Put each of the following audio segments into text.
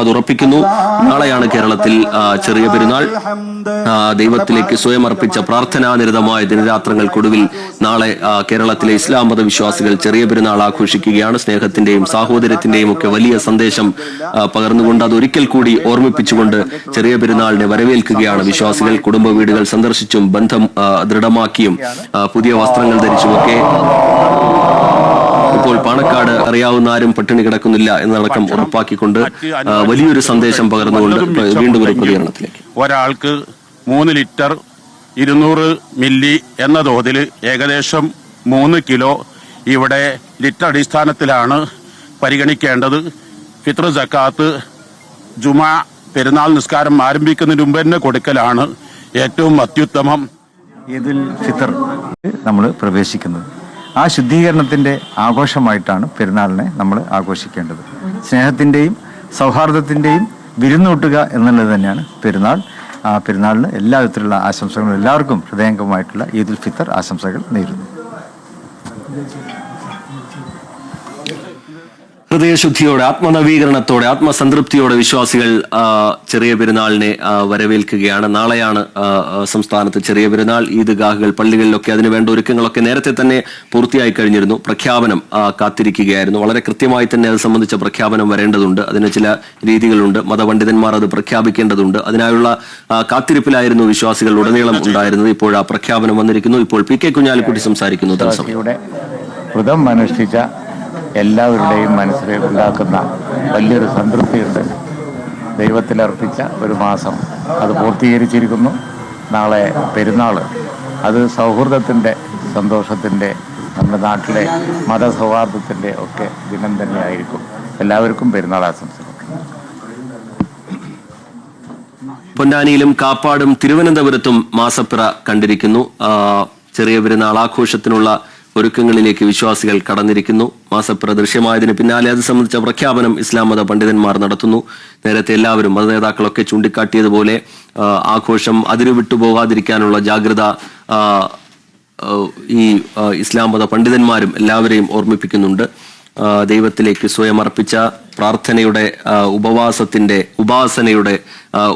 അത് ഉറപ്പിക്കുന്നു നാളെയാണ് കേരളത്തിൽ ചെറിയ പെരുന്നാൾ. ദൈവത്തിലേക്ക് സ്വയം അർപ്പിച്ച പ്രാർത്ഥനാനിരതമായ ദിനരാത്രങ്ങൾക്കൊടുവിൽ നാളെ കേരളത്തിലെ ഇസ്ലാം മത വിശ്വാസികൾ ചെറിയ പെരുന്നാൾ ആഘോഷിക്കുകയാണ്. സ്നേഹത്തിന്റെയും സാഹോദര്യത്തിന്റെയും ഒക്കെ വലിയ സന്ദേശം പകർന്നുകൊണ്ട് അത് ഒരിക്കൽ കൂടി ഓർമ്മിപ്പിച്ചുകൊണ്ട് ചെറിയ പെരുന്നാളിനെ വരവേൽക്കുകയാണ് വിശ്വാസികൾ. കുടുംബ വീടുകൾ സന്ദർശിച്ചും ബന്ധം ദൃഢമാക്കിയും പുതിയ വസ്ത്രങ്ങൾ ധരിച്ചുമൊക്കെ പാണക്കാട് അറിയാവുന്ന ആരും പട്ടിണി കിടക്കുന്നില്ല എന്നടക്കം ഉറപ്പാക്കിക്കൊണ്ട് വലിയൊരു സന്ദേശം പകർന്നുകൊണ്ട് വീണ്ടും ഒരു പ്രതികരണത്തിലേക്ക്. ഒരാൾക്ക് മൂന്ന് ലിറ്റർ ഇരുന്നൂറ് മില്ലി എന്ന തോതിൽ ഏകദേശം മൂന്ന് കിലോ ഇവിടെ ലിറ്റർ അടിസ്ഥാനത്തിലാണ് പരിഗണിക്കേണ്ടത്. ഫിത്ര ജക്കാത്ത് ജുമ പെരുന്നാൾ നിസ്കാരം ആരംഭിക്കുന്നതിന് മുമ്പ് തന്നെ കൊടുക്കലാണ് ഏറ്റവും അത്യുത്തമം. ഇതിൽ ഫിത്തർ നമ്മൾ പ്രവേശിക്കുന്നത്. ആ ശുദ്ധീകരണത്തിന്റെ ആഘോഷമായിട്ടാണ് പെരുന്നാളിനെ നമ്മൾ ആഘോഷിക്കേണ്ടത്. സ്നേഹത്തിന്റെയും സൗഹാർദ്ദത്തിന്റെയും വിരുന്നൂട്ടുക എന്നുള്ളത് തന്നെയാണ് പെരുന്നാൾ. ആ പെരുന്നാളിന് എല്ലാ വിധത്തിലുള്ള ആശംസകളും എല്ലാവർക്കും ഹൃദയംഗമായിട്ടുള്ള ഈദുൽ ഫിത്തർ ആശംസകൾ നേരുന്നു. ഹൃദയശുദ്ധിയോടെ ആത്മനവീകരണത്തോടെ ആത്മസംതൃപ്തിയോടെ വിശ്വാസികൾ ചെറിയ പെരുന്നാളിനെ വരവേൽക്കുകയാണ്. നാളെയാണ് സംസ്ഥാനത്ത് ചെറിയ പെരുന്നാൾ. ഈദ്ഗാഹുകൾ പള്ളികളിലൊക്കെ അതിനുവേണ്ട ഒരുക്കങ്ങളൊക്കെ നേരത്തെ തന്നെ പൂർത്തിയായി കഴിഞ്ഞിരുന്നു. പ്രഖ്യാപനം കാത്തിരിക്കുകയായിരുന്നു. വളരെ കൃത്യമായി തന്നെ അത് സംബന്ധിച്ച പ്രഖ്യാപനം വരേണ്ടതുണ്ട്. അതിന് ചില രീതികളുണ്ട്. മതപണ്ഡിതന്മാർ അത് പ്രഖ്യാപിക്കേണ്ടതുണ്ട്. അതിനായുള്ള കാത്തിരിപ്പിലായിരുന്നു വിശ്വാസികൾ ഉടനീളം ഉണ്ടായിരുന്നത്. ഇപ്പോൾ ആ പ്രഖ്യാപനം വന്നിരിക്കുന്നു. ഇപ്പോൾ പി കെ കുഞ്ഞാലിക്കുട്ടി സംസാരിക്കുന്നു. അനുഷ്ഠിച്ച എല്ലാവരുടെയും മനസ്സിൽ ഉണ്ടാക്കുന്ന വലിയൊരു സംതൃപ്തിയുണ്ട്. ദൈവത്തിലർപ്പിച്ച ഒരു മാസം അത് പൂർത്തീകരിച്ചിരിക്കുന്നു. നാളെ പെരുന്നാൾ. അത് സൗഹൃദത്തിന്റെ സന്തോഷത്തിന്റെ നമ്മുടെ നാട്ടിലെ മതസൗഹാർദ്ദത്തിന്റെ ഒക്കെ ദിനം തന്നെയായിരിക്കും. എല്ലാവർക്കും പെരുന്നാൾ ആശംസകൾ. പൊന്നാനിയിലും കാപ്പാടും തിരുവനന്തപുരത്തും മാസപ്പിറ കണ്ടിരിക്കുന്നു. ചെറിയ പെരുന്നാൾ ആഘോഷത്തിനുള്ള ഒരുക്കങ്ങളിലേക്ക് വിശ്വാസികൾ കടന്നിരിക്കുന്നു. മാസപ്പിറ ദൃശ്യമായതിന് പിന്നാലെ അത് സംബന്ധിച്ച പ്രഖ്യാപനം ഇസ്ലാം മത പണ്ഡിതന്മാർ നടത്തുന്നു. നേരത്തെ എല്ലാവരും മത നേതാക്കളൊക്കെ ചൂണ്ടിക്കാട്ടിയതുപോലെ ആഘോഷം അതിരുവിട്ടു പോകാതിരിക്കാനുള്ള ജാഗ്രത ഈ ഇസ്ലാം മത പണ്ഡിതന്മാരും എല്ലാവരെയും ഓർമ്മിപ്പിക്കുന്നുണ്ട്. ദൈവത്തിലേക്ക് സ്വയം അർപ്പിച്ച പ്രാർത്ഥനയുടെ ഉപവാസത്തിന്റെ ഉപാസനയുടെ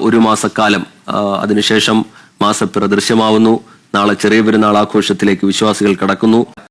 ഒരു മാസക്കാലം അതിനുശേഷം മാസപ്പിറ ദൃശ്യമാവുന്നു നാളെ ചെറിയ പെരുന്നാൾ ആഘോഷത്തിലേക്ക് വിശ്വാസികൾ കടക്കുന്നു.